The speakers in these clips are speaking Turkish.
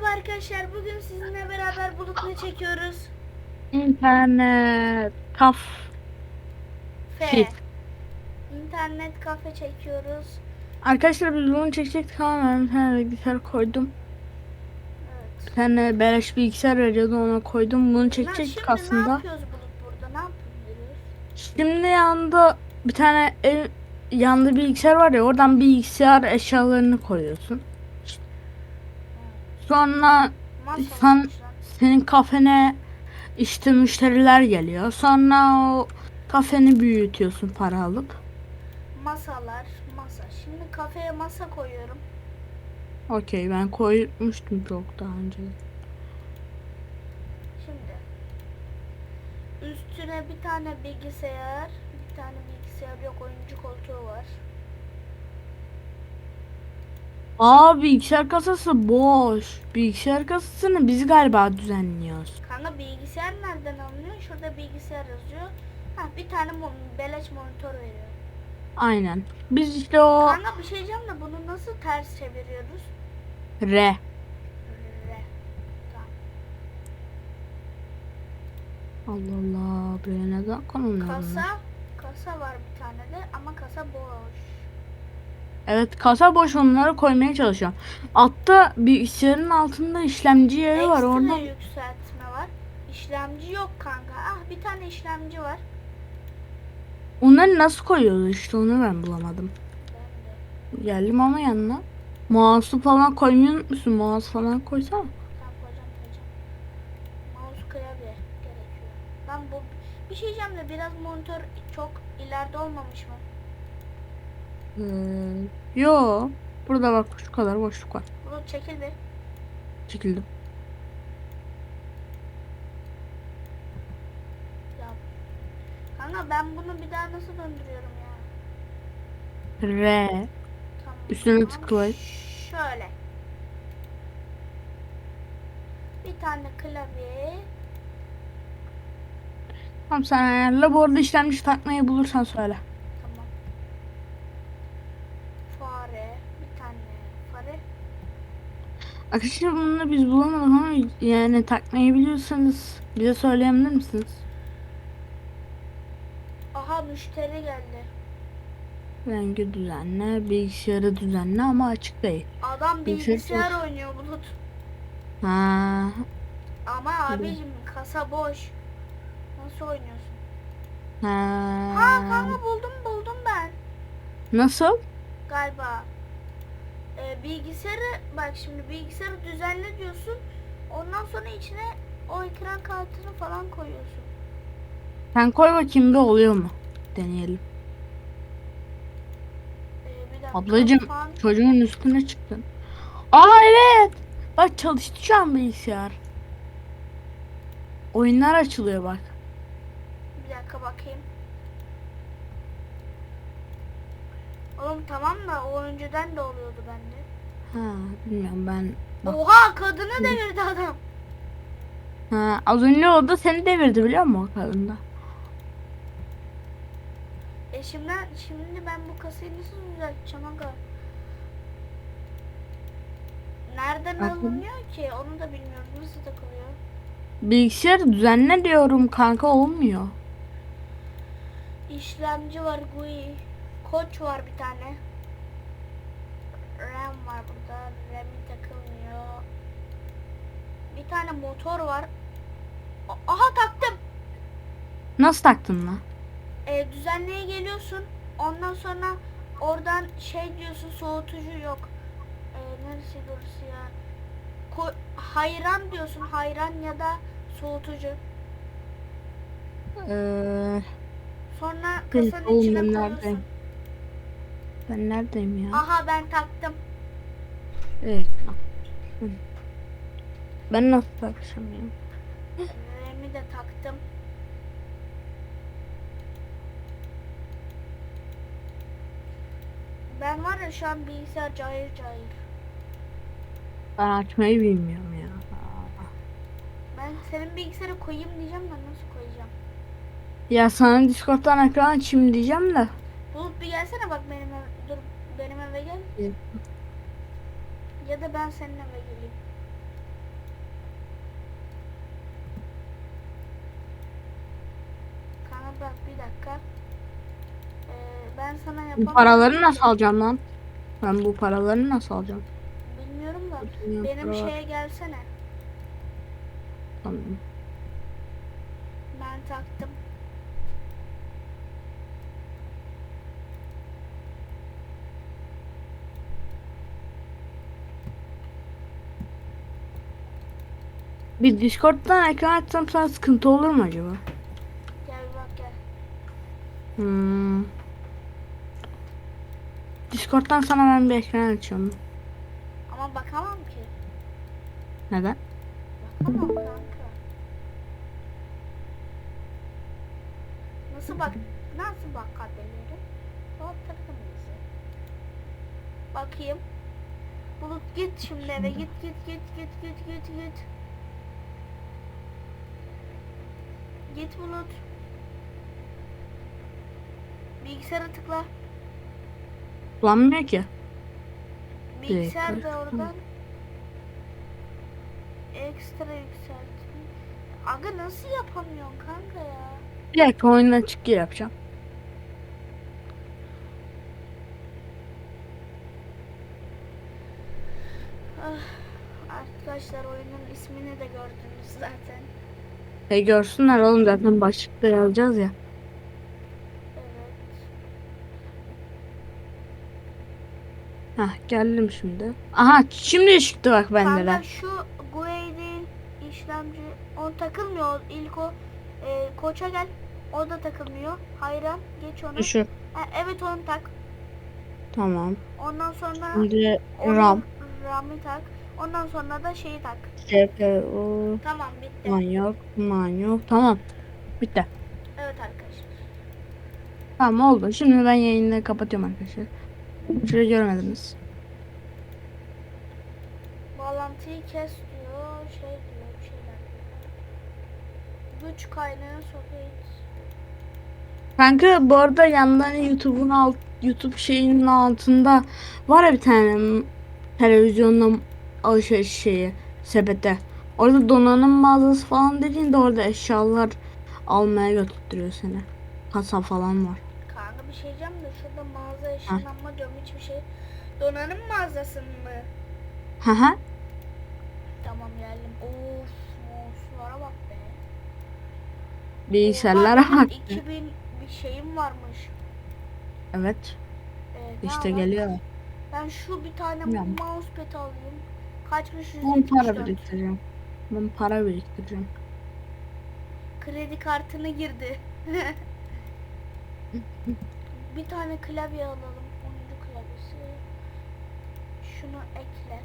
Merhaba arkadaşlar. Bugün sizinle beraber bulutlu çekiyoruz. İnternet kaf F. Fit. İnternet kafe çekiyoruz. Arkadaşlar biz bunu çekecektik ama ben bir tane bilgisayar koydum. Bir Evet. tane beleş bilgisayar veriyordu ona koydum. Bunu Lan çekecektik şimdi ne aslında. yapıyoruz bulut burada? Ne yapıyoruz? Şimdi yanında bir tane ev, yanında bilgisayar var ya oradan bilgisayar eşyalarını koyuyorsun. Sonra Sen- senin kafene işte müşteriler geliyor. Sonra o kafeni büyütüyorsun para alıp. Masalar, masa. Şimdi kafeye masa koyuyorum. Okey ben koymuştum çok daha önce. Şimdi üstüne bir tane bilgisayar, bir tane bilgisayar yok oyuncu koltuğu var. Aa bilgisayar kasası boş. Bilgisayar kasasını biz galiba düzenliyoruz. Kanka bilgisayar nereden alınıyor? Şurada bilgisayar yazıyor. Ha bir tane mon- beleş monitör veriyor. Aynen. Biz işte o Kanka bir şey diyeceğim de bunu nasıl ters çeviriyoruz? R. Allah Allah buraya neden bunlar? Kasa, kasa var bir tane de ama kasa boş. Evet kasa boş onları koymaya çalışıyorum. Altta bilgisayarın altında işlemci yeri var Ekstra orada. yükseltme var. İşlemci yok kanka. Ah bir tane işlemci var. Onları nasıl koyuyoruz işte onu ben bulamadım. Ben de. Geldim ama yanına. Mouse'u falan koymuyor musun? Mouse falan koysana. Tamam koyacağım koyacağım. Mouse klavye gerekiyor. Ben bu bir şey diyeceğim de biraz monitör çok ileride olmamış mı? Ee, yo. Burada bak şu kadar boşluk var. Bunu çekil bir. Çekildim. Ya. Kanka ben bunu bir daha nasıl döndürüyorum ya? R. Tamam. Üstüne tamam. tıklayın. Şöyle. Bir tane klavye. Tamam sen ayarla. Bu arada işlemci takmayı bulursan söyle. Tamam. Fare. Bir tane fare. Arkadaşlar bunu biz bulamadık ama yani takmayı biliyorsanız bize söyleyebilir misiniz? Aha müşteri geldi. Rengi düzenle, bilgisayarı düzenle ama açık değil. Adam Bilgisayar bilgisayar oynuyor Bulut. Ha, Ama abicim kasa boş. Nasıl oynuyorsun? ha. Ha kanka buldum buldum ben. Nasıl? Galiba. Ee, bilgisayarı bak şimdi bilgisayarı düzenle diyorsun. Ondan sonra içine o ekran kartını falan koyuyorsun. Sen koy bakayım bir oluyor mu? Deneyelim. Ee, bir dakika. Ablacım Fan- çocuğun üstüne çıktın. Aa evet. Bak çalıştı şu an bilgisayar. Oyunlar açılıyor bak. Bir dakika bakayım. Oğlum tamam da o önceden de oluyordu bende. Ha bilmiyorum ben. Bak. Oha kadını devirdi adam. Ha, az önce o da seni devirdi biliyor musun kadında? E şimdi, şimdi ben bu kasayı nasıl düzelteceğim aga? Nereden Bakın. alınıyor ki? Onu da bilmiyorum. Nasıl takılıyor? Bilgisayarı düzenle diyorum kanka olmuyor. İşlemci var GUI. Koç var bir tane. RAM var burada. RAM'i takılmıyor. Bir tane motor var. Aha taktım. Nasıl taktın lan? E, düzenleye geliyorsun. Ondan sonra oradan şey diyorsun soğutucu yok. E, neresi burası ya? Ko- hayran diyorsun. Hayran ya da soğutucu. Ee, Sonra kasanın içine koyuyorsun. Ben neredeyim ya? Aha ben taktım. Evet. Ben nasıl takacağım ya? RAM'i de taktım. Ben var ya şu an bilgisayar cayır cayır. Ben açmayı bilmiyorum ya. Ben senin bilgisayara koyayım diyeceğim de nasıl koyacağım? Ya sana Discord'dan ekran açayım diyeceğim de. Bulut bir gelsene bak benim benim eve gel. Ya da ben senin eve geleyim. Kanka bak bir dakika. Ee, ben sana yapamam. Bu paraları nasıl alacağım lan? Ben bu paraları nasıl alacağım? Bilmiyorum da benim şeye gelsene. Tamam. Ben taktım. Bir Discord'dan ekran açsam sana sıkıntı olur mu acaba? Gel bak gel. Hmm. Discord'dan sana ben bir ekran açıyorum. Ama bakamam ki. Neden? Bakamam kanka. Nasıl bak? Nasıl bakabilirim? Batırdım bizi. Bakayım. Bulut git şimdi eve git git git git git git git. Git Bulut. Bilgisayara tıkla. Kullanmıyor ki. Bilgisayar da oradan ekstra yükseltme. Aga nasıl yapamıyorsun kanka ya? Bir dakika oyundan çık yapacağım. Ah, arkadaşlar oyunun ismini de gördünüz zaten. E görsünler oğlum zaten başlıkta yazacağız ya. Evet. Hah geldim şimdi. Aha şimdi çıktı bak bende de. Kanka şu Guaid'in işlemci o takılmıyor ilk o e, koça gel o da takılmıyor hayran geç onu Şu Ha, evet onu tak tamam. ondan sonra Şimdi RAM, RAM'i tak ondan sonra da şeyi tak CPU, tamam bitti manyak, manyak. Tamam. Bitti. evet arkadaşlar Tamam oldu. Şimdi ben yayını kapatıyorum arkadaşlar. Şurayı görmediniz. bağlantıyı kes diyor şey diyor bir şeyler güç kaynağı soket Kanka bu arada yandan YouTube'un alt YouTube şeyinin altında var ya bir tane televizyonla alışveriş şeyi sepete. Orada donanım mağazası falan dediğinde orada eşyalar almaya götürtüyor seni. Kasa falan var. Kanka bir şey diyeceğim de şurada mağaza ışınlanma diyorum hiçbir şey. Donanım mağazası mı? Hı hı. Tamam geldim. Of mouse'lara bak be. Bilgisayarlara Oha, bak. 2000 bir şeyim varmış. Evet. Ee, İşte geliyor. Ben şu bir tane mousepad alayım. Kaçmış Ben para 174. biriktireceğim. Ben para biriktireceğim. Kredi kartını girdi. bir tane klavye alalım. Oyuncu klavyesi. Şunu ekle.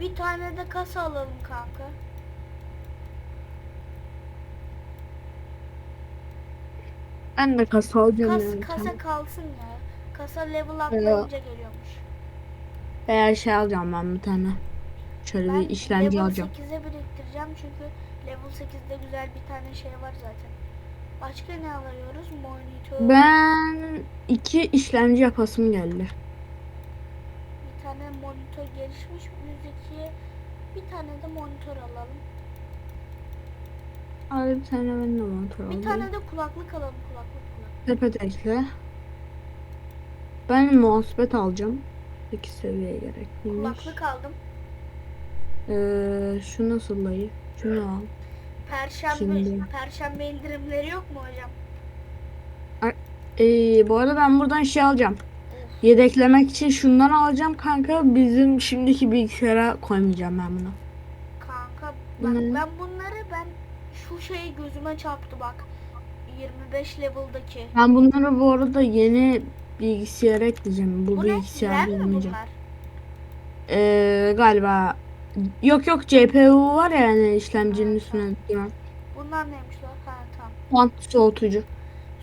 Bir tane de kasa alalım kanka. Ben de kasa alacağım Kas, yani. kasa kalsın ya. Kasa level atlayınca geliyormuş. Veya şey alacağım ben bir tane. Şöyle Ben bir işlemci level alacağım. 8'e biriktireceğim çünkü level 8'de güzel bir tane şey var zaten. Başka ne alıyoruz? Monitör. Ben iki işlemci yapasım geldi. Bir tane monitör gelişmiş 102'ye bir tane de monitör alalım. Hadi bir tane ben de monitör Bir alayım. tane de kulaklık alalım kulaklık kulaklık. Sepet ekle. Ben mousepad alacağım. 8 seviye gerekliymiş. Kulaklık aldım. Ee, şu nasıl dayı? Şunu al. Perşembe Şimdi. perşembe indirimleri yok mu hocam? Ee, bu arada ben buradan şey alacağım. Yedeklemek için şundan alacağım kanka. Bizim şimdiki bilgisayara koymayacağım ben bunu. Kanka bak ne? ben bunları ben şu şey gözüme çarptı bak. 25 level'daki. Ben bunları bu arada yeni bilgisayara ekleyeceğim. Bu, Bu oynayacağım. bunlar? Ee, galiba yok yok CPU var ya yani işlemcinin Ha, üstüne duran. Bunlar neymiş lan? Ha tamam. Fan soğutucu.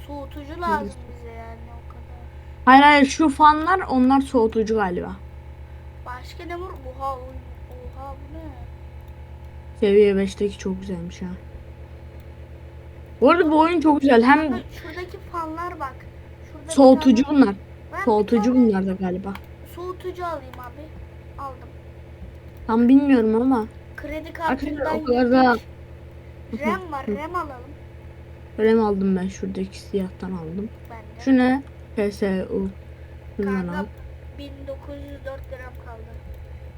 Soğutucu lazım bize yani o kadar. Hayır hayır şu fanlar onlar soğutucu galiba. Başka ne var? Oha. Oha bu ne? Seviye 5'teki çok güzelmiş ha. Bu arada bu oyun çok güzel. Hem Şurada- şuradaki fanlar bak. Soğutucu bunlar. Ben Soğutucu bunlar da galiba. Soğutucu alayım abi. Aldım. Tam bilmiyorum ama. Kredi kartından o kadar da. RAM var. RAM alalım. Kalem aldım ben şuradaki siyahtan aldım. Ben. Şu ne? PSU. Bundan Kanka al. 1904 liram kaldı.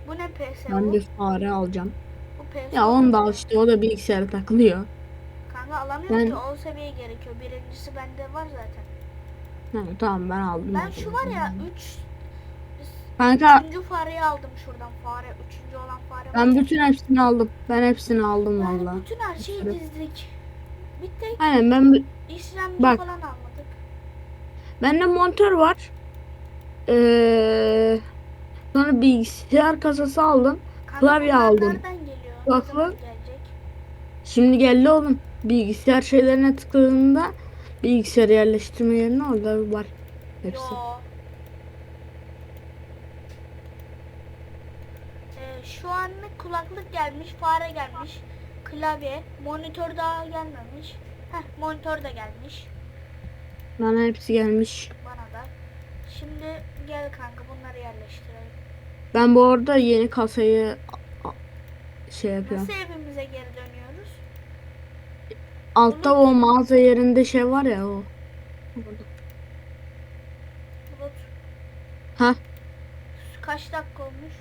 Bu ne PSU? Ben bir fare alacağım. Bu PSU. Ya onu da al işte o da bilgisayara takılıyor. Kanka alamıyorum Ben- ki o seviye gerekiyor. Birincisi bende var zaten. Ha, tamam ben aldım. Ben şu var ya 3 Kanka Üçüncü fareyi aldım şuradan fare. Üçüncü olan fare ben bütün hepsini aldım. Ben hepsini aldım Yani valla. bütün her şeyi Evet. dizdik. Bir tek Aynen ben işlemci Bak. falan almadık. bende monitör var. Ee, sonra bilgisayar kasası aldım. Kanka Klavye bunlar aldım. Nereden geliyor? Ne Kulaklık. zaman gelecek? Şimdi geldi oğlum. Bilgisayar şeylerine tıkladığında bilgisayar yerleştirme yerine orada var. Hepsi. Yo. Ee, şu anlık kulaklık gelmiş, fare gelmiş, klavye, monitör daha gelmemiş. Heh, monitör de gelmiş Bana hepsi gelmiş. bana da. Şimdi gel kanka bunları yerleştirelim. Ben bu arada yeni kasayı şey yapıyorum. Nasıl evimize geri dönüyoruz? Altta o mağaza yerinde şey var ya o. Bulut. Ha Kaç dakika olmuş?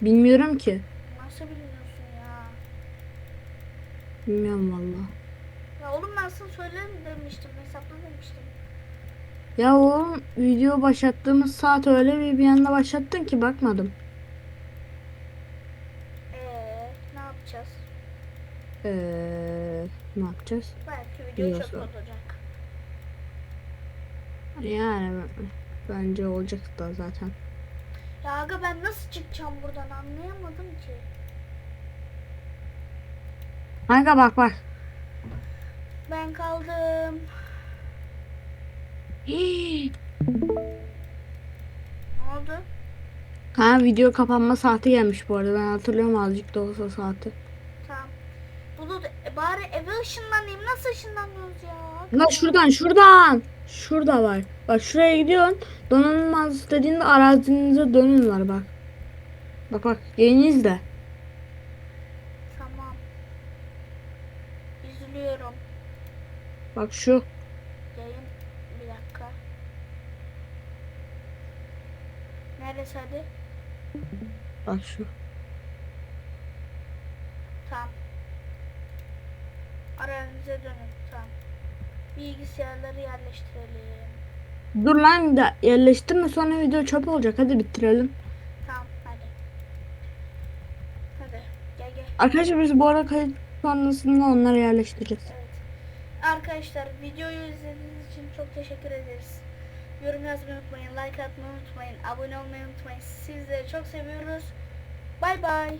bilmiyorum ki. Nasıl bilmiyorsun ya? Bilmiyorum valla. Ya oğlum ben sana söylerim demiştim, hesapla demiştim. Ya oğlum video başlattığımız saat öyle bir bir anda başlattın ki bakmadım. Eee ne yapacağız? Eee ne yapacağız? Belki video çöp olacak. Yani bence olacak da zaten. Ya aga ben nasıl çıkacağım buradan anlayamadım ki. Kanka bak bak. Ben kaldım. Ne oldu? Ha video kapanma saati gelmiş bu arada. Ben hatırlıyorum azıcık da olsa saati. Bari eve ışınlanayım. Nasıl ışınlanıyoruz ya? Lan şuradan şuradan. Şurada var. Bak şuraya gidiyorsun. Donanılmaz dediğinde arazinize dönün var bak. Bak bak geliniz de. Tamam. İzliyorum. Bak şu. Yayın bir dakika. Neresi hadi? Bak şu. Tamam. Aranıza dönün. Tamam. Bilgisayarları yerleştirelim. Dur lan da yerleştirme sonra video çöp olacak. Hadi bitirelim. Tamam hadi. Hadi gel gel. Arkadaşlar biz bu arada kayıt sonrasında onları yerleştireceğiz. Evet. Arkadaşlar videoyu izlediğiniz için çok teşekkür ederiz. Yorum yazmayı unutmayın, like atmayı unutmayın, abone olmayı unutmayın. Sizleri çok seviyoruz. Bay bay.